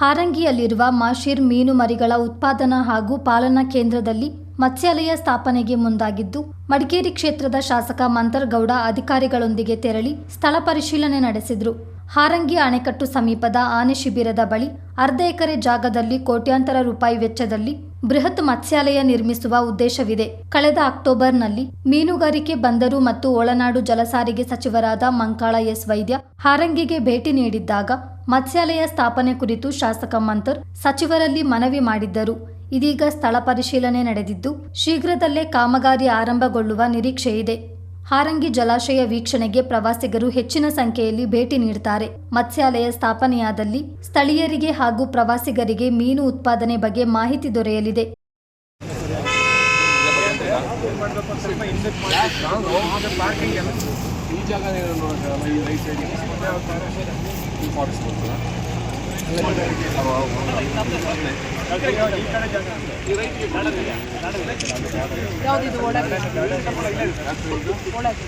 ಹಾರಂಗಿಯಲ್ಲಿರುವ ಮಾಶೀರ್ ಮೀನು ಮರಿಗಳ ಉತ್ಪಾದನಾ ಹಾಗೂ ಪಾಲನಾ ಕೇಂದ್ರದಲ್ಲಿ ಮತ್ಸ್ಯಾಲಯ ಸ್ಥಾಪನೆಗೆ ಮುಂದಾಗಿದ್ದು, ಮಡಿಕೇರಿ ಕ್ಷೇತ್ರದ ಶಾಸಕ ಮಂತರ್ಗೌಡ ಅಧಿಕಾರಿಗಳೊಂದಿಗೆ ತೆರಳಿ ಸ್ಥಳ ಪರಿಶೀಲನೆ ನಡೆಸಿದರು. ಹಾರಂಗಿ ಅಣೆಕಟ್ಟು ಸಮೀಪದ ಆನೆ ಶಿಬಿರದ ಬಳಿ ಅರ್ಧ ಎಕರೆ ಜಾಗದಲ್ಲಿ ಕೋಟ್ಯಾಂತರ ರೂಪಾಯಿ ವೆಚ್ಚದಲ್ಲಿ ಬೃಹತ್ ಮತ್ಸ್ಯಾಲಯ ನಿರ್ಮಿಸುವ ಉದ್ದೇಶವಿದೆ. ಕಳೆದ ಅಕ್ಟೋಬರ್ನಲ್ಲಿ ಮೀನುಗಾರಿಕೆ ಬಂದರು ಮತ್ತು ಒಳನಾಡು ಜಲಸಾರಿಗೆ ಸಚಿವರಾದ ಮಂಕಾಳ ಎಸ್ ವೈದ್ಯ ಹಾರಂಗಿಗೆ ಭೇಟಿ ನೀಡಿದ್ದಾಗ ಮತ್ಸ್ಯಾಲಯ ಸ್ಥಾಪನೆ ಕುರಿತು ಶಾಸಕ ಮಂತರ್ ಸಚಿವರಲ್ಲಿ ಮನವಿ ಮಾಡಿದ್ದರು. ಇದೀಗ ಸ್ಥಳ ಪರಿಶೀಲನೆ ನಡೆದಿದ್ದು, ಶೀಘ್ರದಲ್ಲೇ ಕಾಮಗಾರಿ ಆರಂಭಗೊಳ್ಳುವ ನಿರೀಕ್ಷೆ ಇದೆ. ಹಾರಂಗಿ ಜಲಾಶಯ ವೀಕ್ಷಣೆಗೆ ಪ್ರವಾಸಿಗರು ಹೆಚ್ಚಿನ ಸಂಖ್ಯೆಯಲ್ಲಿ ಭೇಟಿ ನೀಡುತ್ತಾರೆ ಮತ್ಸ್ಯಾಲಯ ಸ್ಥಾಪನೆಯಾದಲ್ಲಿ ಸ್ಥಳೀಯರಿಗೆ ಹಾಗೂ ಪ್ರವಾಸಿಗರಿಗೆ ಮೀನು ಉತ್ಪಾದನೆ ಬಗ್ಗೆ ಮಾಹಿತಿ ದೊರೆಯಲಿದೆ. ಈ ಜಾಗ ಈ ರೈಟ್ ಸೈಡ್ ಈ ಫಾರೆಸ್ಟ್ ಬರ್ತದ ಯಾವ್ದಿದು ಒಳಗೆ ಒಳಗೆ